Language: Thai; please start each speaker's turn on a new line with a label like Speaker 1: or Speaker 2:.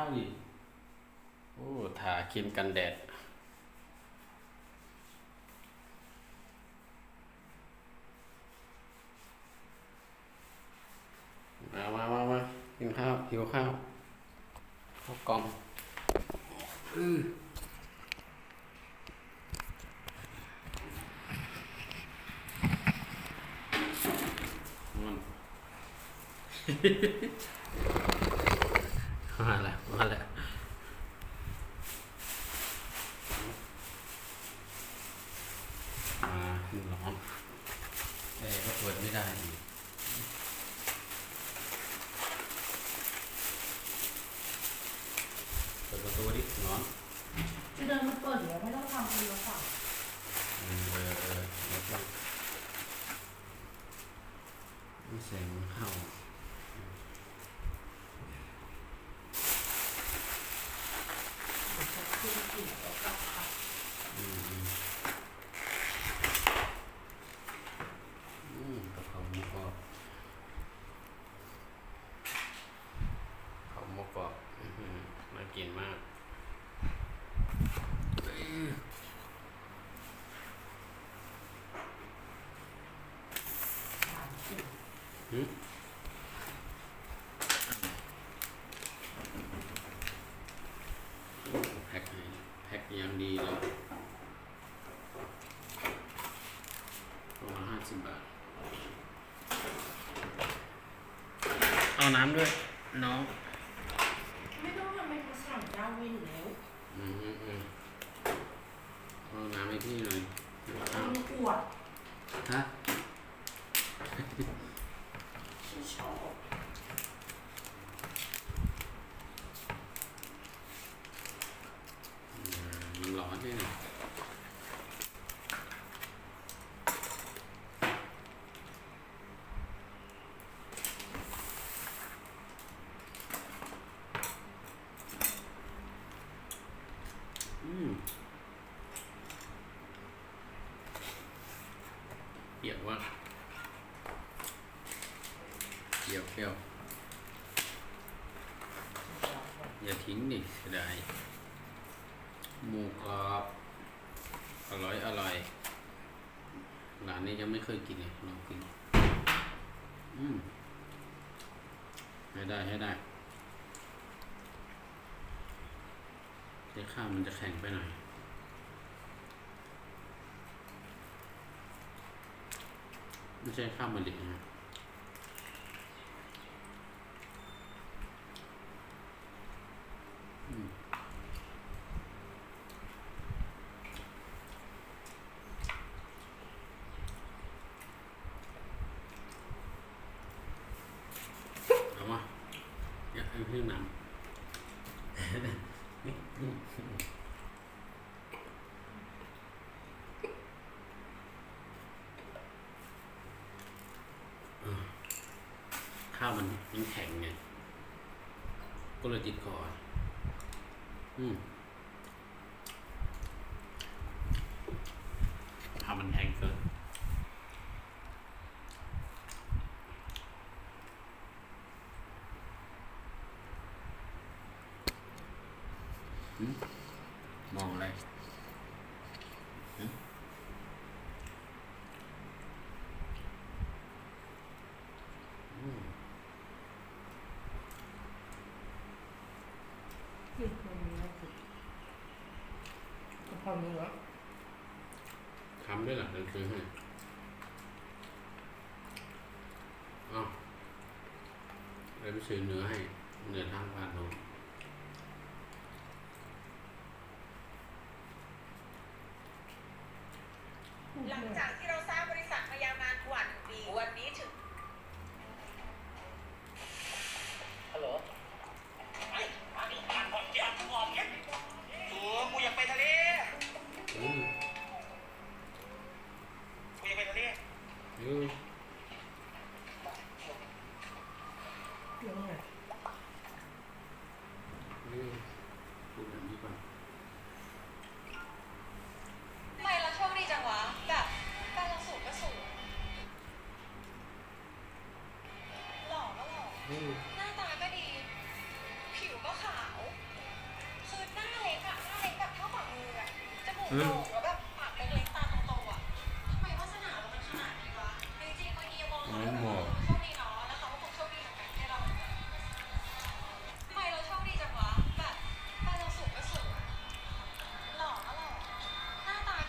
Speaker 1: าวอีกโอ้ทาครีมกันแดด มามามามากินข้าวหิวข้าวข้าวกล่องอือมัน มาแล้วมาแล้วมาร้อนเอ้ก็เปิดไม่ได้อีกเปิดประตูดิร้อน
Speaker 2: จะเดินมาเปิดเดี๋ยวไม่ต้องทำคนละฝั่ง
Speaker 1: เออเออเออแล้วก็แสงมันเข้า Thank you. ตัวละห้าสิบบาท เอาน้ำด้วย น้อง
Speaker 2: ไม่ต้องทำเป็นภาษาเจ้าวินแล้ว
Speaker 1: อืมอืมอืมเอาน้ำให้พี่หน่อยเดี๋ยว
Speaker 2: มั
Speaker 1: ข้าวน
Speaker 2: อวด
Speaker 1: ฮะ
Speaker 2: ที่ชอบ
Speaker 1: อืมมันร้อนด้วยนะ อืมเปรี้ยวว่ะเปรี้ยวเปรี้ยวอย่าทิ้งดิเสียดายหมูกรอบอร่อยอร่อยร้านนี้ยังไม่เคยกินเลยลองกินอืมให้ได้ให้ได้ แต่ข้าวมันจะแข็งไปหน่อยไม่ใช่ข้าวมะลินะอืมเอามาอยากให้เพื่อนนำ ข้าวมันมันแข็งไงก็เลยติดคออืมข้าวมันแข็งเกิน หืม มองอะไรหืม
Speaker 2: คือคนนี้นะคือกะเพราเนื้อ
Speaker 1: ทำด้วยเหรอเดินซื้อให้อ้าวเลยไปซื้อเนื้อให้ เนื้อทางบ้านเร
Speaker 3: หลังจากที่เราสร้างบริษัทมายาวนานกว่าหนึ่งปีวันนี้ถึง
Speaker 4: ฮัลโหลไอ้มาดิอ่านก่อนเดี๋ยวอ่านกูออกเนี่ยโอ้กูอยากไปทะเล
Speaker 1: อืม
Speaker 4: กูอยากไปทะเล
Speaker 1: อืม
Speaker 2: เนื้อไง
Speaker 1: อื
Speaker 5: อืม
Speaker 6: โ